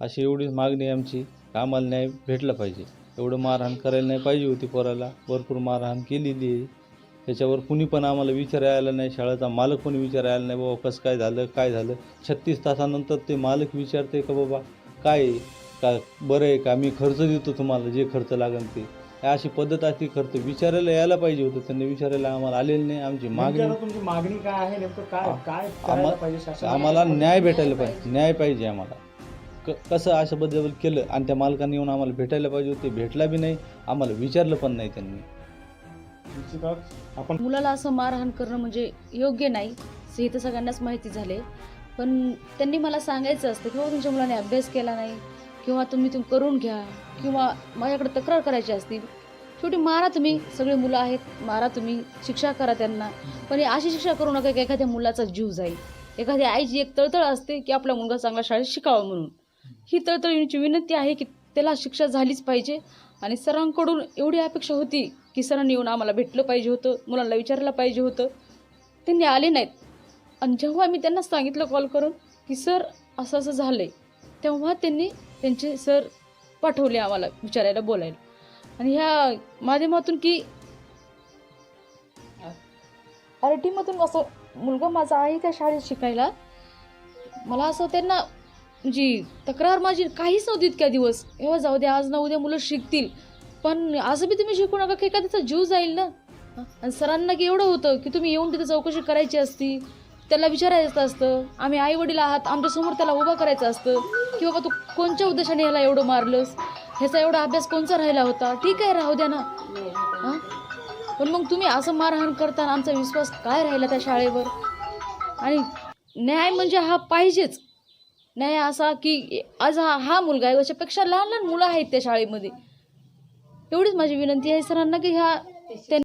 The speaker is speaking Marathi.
अशी एवढीच मागणी आहे आमची आम्हाला न्याय भेटला पाहिजे. एवढं मारहाण करायला नाही पाहिजे होती पोराला. भरपूर मारहाण केलेली आहे. त्याच्यावर कुणी पण आम्हाला विचारायला नाही शाळेचा मालक कोणी विचारायला नाही बाबा कसं काय झालं काय झालं? छत्तीस तासानंतर ते मालक विचारते का बाबा काय? का बरं आहे का? मी खर्च देतो तुम्हाला जे खर्च लागेल ते. अशी पद्धत असती खर्च विचारायला यायला पाहिजे होतं. त्यांनी विचारायला आम्हाला आलेलं नाही आमची मागणी मागणी मागणी काय आहे नेमकं? काय काय? आम्हाला न्याय भेटायला पाहिजे. न्याय पाहिजे आम्हाला. क कसं असं बद्दल केलं आणि त्या मालकाने येऊन आम्हाला भेटायला पाहिजे होते भेटला बी नाही आम्हाला विचारलं पण नाही त्यांनी. निश्चितच आपण मुलाला असं मारहाण करणं म्हणजे योग्य नाही हे तर सगळ्यांनाच माहिती झाले. पण त्यांनी मला सांगायचं असतं किंवा तुमच्या मुलाने अभ्यास केला नाही किंवा तुम्ही तुम्ही करून घ्या किंवा माझ्याकडे तक्रार करायची असतील शेवटी मारा तुम्ही सगळे मुलं आहेत मारा तुम्ही शिक्षा करा त्यांना. पण हे अशी शिक्षा करू नका की एखाद्या मुलाचा जीव जाईल. एखाद्या आईची एक तळतळ असते की आपला मुलगा चांगला शाळेत शिकावा म्हणून. ही तळतळीची विनंती आहे की त्याला शिक्षा झालीच पाहिजे. आणि सरांकडून एवढी अपेक्षा होती की सरांनी येऊन आम्हाला भेटलं पाहिजे होतं मुलांना विचारायला पाहिजे होतं. त्यांनी आले नाहीत. आणि जेव्हा मी त्यांना सांगितलं कॉल करून की सर असं असं झालं आहे तेव्हा त्यांनी त्यांचे सर पाठवले आम्हाला विचारायला बोलायला. आणि ह्या माध्यमातून की आर टीमधून असं मुलगा माझा आहे त्या शाळेत शिकायला. मला असं त्यांना जी तक्रार माझी काहीच नव्हती इतक्या दिवस. एव्हा जाऊ द्या आज ना उद्या मुलं शिकतील. पण असं बी तुम्ही शिकू नका की एखाद्याचा जीव जाईल ना. आणि सरांना की एवढं होतं की तुम्ही येऊन तिथे चौकशी करायची असती त्याला विचारायचं असतं आम्ही आई वडील आहात आमच्यासमोर त्याला उभं करायचं असतं की बाबा तू कोणत्या उद्देशाने ह्याला एवढं मारलंस? ह्याचा एवढा अभ्यास कोणचा राहिला होता? ठीक आहे राहू द्या ना. हां? पण मग तुम्ही असं मारहाण करताना आमचा विश्वास काय राहिला त्या शाळेवर? आणि न्याय म्हणजे हा पाहिजेच. नाही असा की आज हा हा मुलगा आहे याच्यापेक्षा लहान लहान मुलं आहेत त्या शाळेमध्ये. एवढीच माझी विनंती आहे सरांना की ह्या